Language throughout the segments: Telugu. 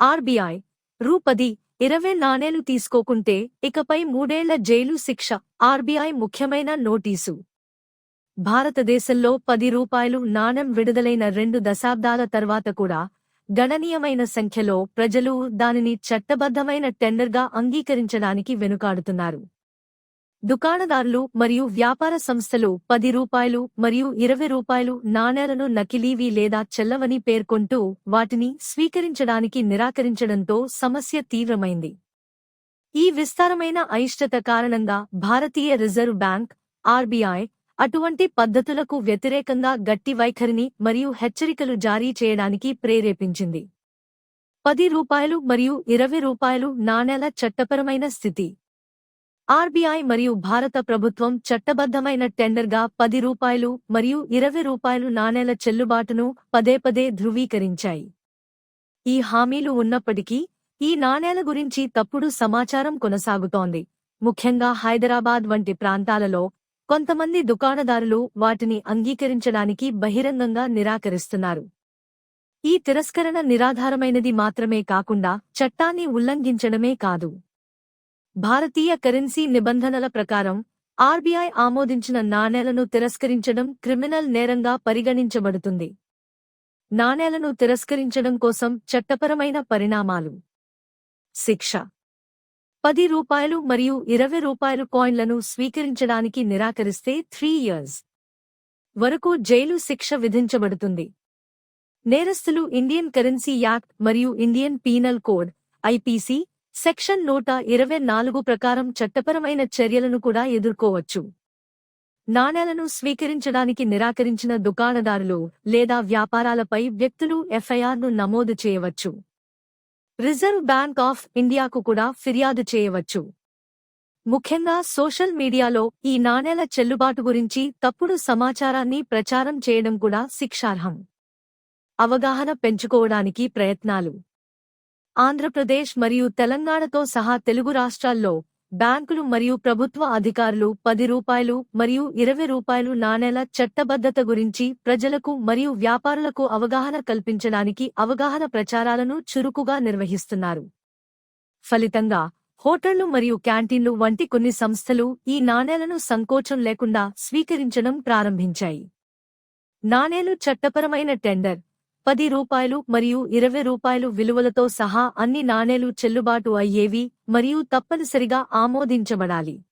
ఆర్బీఐ రూ పది ఇరవై నాణేలు తీసుకోకుంటే ఇకపై మూడేళ్ళ జైలు శిక్ష ఆర్బీఐ ముఖ్యమైన నోటీసు. భారతదేశంలో పది రూపాయలు నాణెం విడుదలైన రెండు దశాబ్దాల తర్వాత కూడా గణనీయమైన సంఖ్యలో ప్రజలు దానిని చట్టబద్ధమైన టెండర్గా అంగీకరించడానికి వెనుకాడుతున్నారు. దుకాణదారులు మరియు వ్యాపార సంస్థలు పది రూపాయలు మరియు ఇరవై రూపాయలు నాణేలను నకిలీవి లేదా చెల్లవని పేర్కొంటూ వాటిని స్వీకరించడానికి నిరాకరించడంతో సమస్య తీవ్రమైంది. ఈ విస్తారమైన అయిష్టత కారణంగా భారతీయ రిజర్వ్ బ్యాంక్ ఆర్బీఐ అటువంటి పద్ధతులకు వ్యతిరేకంగా గట్టి వైఖరిని మరియు హెచ్చరికలు జారీ చేయడానికి ప్రేరేపించింది. పది రూపాయలు మరియు ఇరవై రూపాయలు నాణేల చట్టపరమైన స్థితి. ఆర్బీఐ మరియు భారత ప్రభుత్వం చట్టబద్ధమైన టెండర్గా పది రూపాయలు మరియు ఇరవై రూపాయలు నాణేల చెల్లుబాటును పదే పదే ధృవీకరించాయి. ఈ హామీలు ఉన్నప్పటికీ ఈ నాణేల గురించి తప్పుడు సమాచారం కొనసాగుతోంది. ముఖ్యంగా హైదరాబాద్ వంటి ప్రాంతాలలో కొంతమంది దుకాణదారులు వాటిని అంగీకరించడానికి బహిరంగంగా నిరాకరిస్తున్నారు. ఈ తిరస్కరణ నిరాధారమైనది మాత్రమే కాకుండా చట్టాన్ని ఉల్లంఘించడమే కాదు. భారతీయ కరెన్సీ నిబంధనల ప్రకారం ఆర్బీఐ ఆమోదించిన నాణేలను తిరస్కరించడం క్రిమినల్ నేరంగా పరిగణించబడుతుంది. నాణేలను తిరస్కరించడం కోసం చట్టపరమైన పరిణామాలు. శిక్ష. పది రూపాయలు మరియు ఇరవై రూపాయలు కాయిన్లను స్వీకరించడానికి నిరాకరిస్తే త్రీ ఇయర్స్ వరకు జైలు శిక్ష విధించబడుతుంది. నేరస్తులు ఇండియన్ కరెన్సీ యాక్ట్ మరియు Indian penal code IPC section నూట ఇరవై నాలుగు ప్రకారం చట్టపరమైన చర్యలను కూడా ఎదుర్కోవచ్చు. నాణేలను స్వీకరించడానికి నిరాకరించిన దుకాణదారులు లేదా వ్యాపారాలపై వ్యక్తులు ఎఫ్ఐఆర్ను నమోదు చేయవచ్చు. రిజర్వ్ బ్యాంక్ ఆఫ్ ఇండియాకు కూడా ఫిర్యాదు చేయవచ్చు. ముఖ్యంగా సోషల్ మీడియాలో ఈ నాణేల చెల్లుబాటు గురించి తప్పుడు సమాచారాన్ని ప్రచారం చేయడం కూడా శిక్షార్హం. అవగాహన పెంచుకోవడానికి ప్రయత్నాలు. ఆంధ్రప్రదేశ్ మరియు తెలంగాణతో సహా తెలుగు రాష్ట్రాల్లో బ్యాంకులు మరియు ప్రభుత్వ అధికారులు పది రూపాయలు మరియు ఇరవై రూపాయలు నాణేల చట్టబద్ధత గురించి ప్రజలకు మరియు వ్యాపారులకు అవగాహన కల్పించడానికి అవగాహన ప్రచారాలను చురుకుగా నిర్వహిస్తున్నారు. ఫలితంగా హోటళ్ళు మరియు క్యాంటీన్లు వంటి కొన్ని సంస్థలు ఈ నాణేలను సంకోచం లేకుండా స్వీకరించడం ప్రారంభించాయి. నాణేలు చట్టపరమైన టెండర్ పది రూపాయలు మరియు ఇరవై రూపాయలు విలువలతో సహా అన్ని నాణేలు చెల్లుబాటు అయ్యేవి మరియు తప్పనిసరిగా ఆమోదించబడాలి.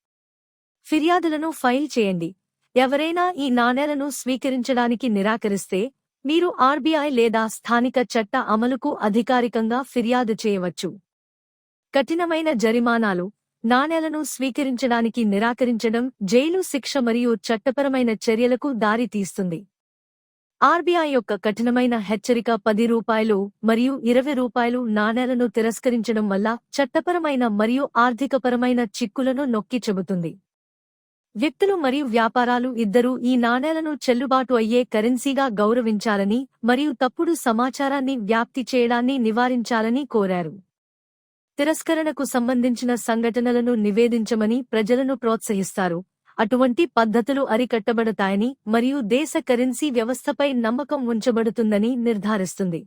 ఫిర్యాదులను ఫైల్ చేయండి. ఎవరైనా ఈ నాణేలను స్వీకరించడానికి నిరాకరిస్తే మీరు ఆర్బీఐ లేదా స్థానిక చట్ట అమలుకు అధికారికంగా ఫిర్యాదు చేయవచ్చు. కఠినమైన జరిమానాలు నాణేలను స్వీకరించడానికి నిరాకరించడం జైలు శిక్ష మరియు చట్టపరమైన చర్యలకు దారితీస్తుంది. ఆర్బీఐ యొక్క కఠినమైన హెచ్చరిక పది రూపాయలు మరియు ఇరవై రూపాయలు నాణేలను తిరస్కరించడం వల్ల చట్టపరమైన మరియు ఆర్థికపరమైన చిక్కులను నొక్కి చెబుతుంది. వ్యక్తులు మరియు వ్యాపారాలు ఇద్దరూ ఈ నాణేలను చెల్లుబాటు అయ్యే కరెన్సీగా గౌరవించాలని మరియు తప్పుడు సమాచారాన్ని వ్యాప్తి చేయడాన్ని నివారించాలని కోరారు. తిరస్కరణకు సంబంధించిన సంఘటనలను నివేదించమని ప్రజలను ప్రోత్సహిస్తారు. అటువంటి పద్ధతులు అరికట్టబడతాయని మరియు దేశ కరెన్సీ వ్యవస్థపై నమ్మకం ఉంచబడుతుందని నిర్ధారిస్తుంది.